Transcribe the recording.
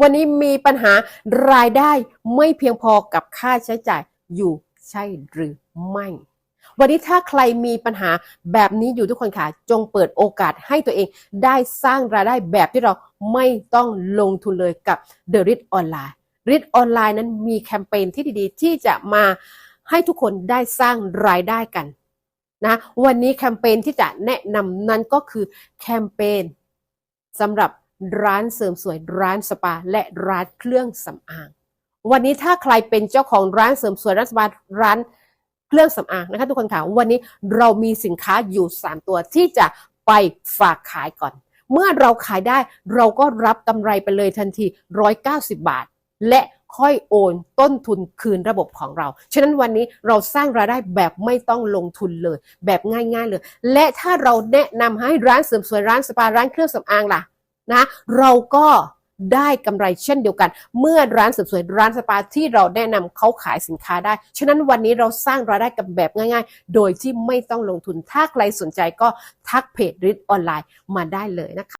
วันนี้มีปัญหารายได้ไม่เพียงพอกับค่าใช้จ่ายอยู่ใช่หรือไม่ วันนี้ถ้าใครมีปัญหาแบบนี้อยู่ทุกคนค่ะ จงเปิดโอกาสให้ตัวเองได้สร้างรายได้แบบที่เราไม่ต้องลงทุนเลยกับ The r i t ออนไลน์ r i t ออนไลน์นั้นมีแคมเปญที่ดีๆ ที่จะมาให้ทุกคนได้สร้างรายได้กันนะวันนี้แคมเปญที่จะแนะนำนั้นก็คือแคมเปญสำหรับ ร้านเสริมสวย ร้านสปา และร้านเครื่องสำอาง วันนี้ถ้าใครเป็นเจ้าของร้านเสริมสวยร้านสปาร้านเครื่องสำอางนะคะทุกคนค่ะวันนี้เรามีสินค้าอยู่ 3 ตัวที่จะไปฝากขายก่อน เมื่อเราขายได้เราก็รับกำไรไปเลยทันที 190 บาท และค่อยโอนต้นทุนคืนระบบของเรา ฉะนั้นวันนี้เราสร้างรายได้แบบไม่ต้องลงทุนเลย แบบง่ายๆเลย และถ้าเราแนะนำให้ร้านเสริมสวยร้านสปาร้านเครื่องสำอางล่ะ นะเราก็ได้กำไรเช่นเดียวกัน เมื่อร้านเสริมสวยร้านสปาที่เราแนะนำเขาขายสินค้าได้ ฉะนั้นวันนี้เราสร้างรายได้กับแบบง่าย ๆ โดยที่ไม่ต้องลงทุนถ้าใครสนใจก็ทักเพจริดออนไลน์มาได้เลยนะคะ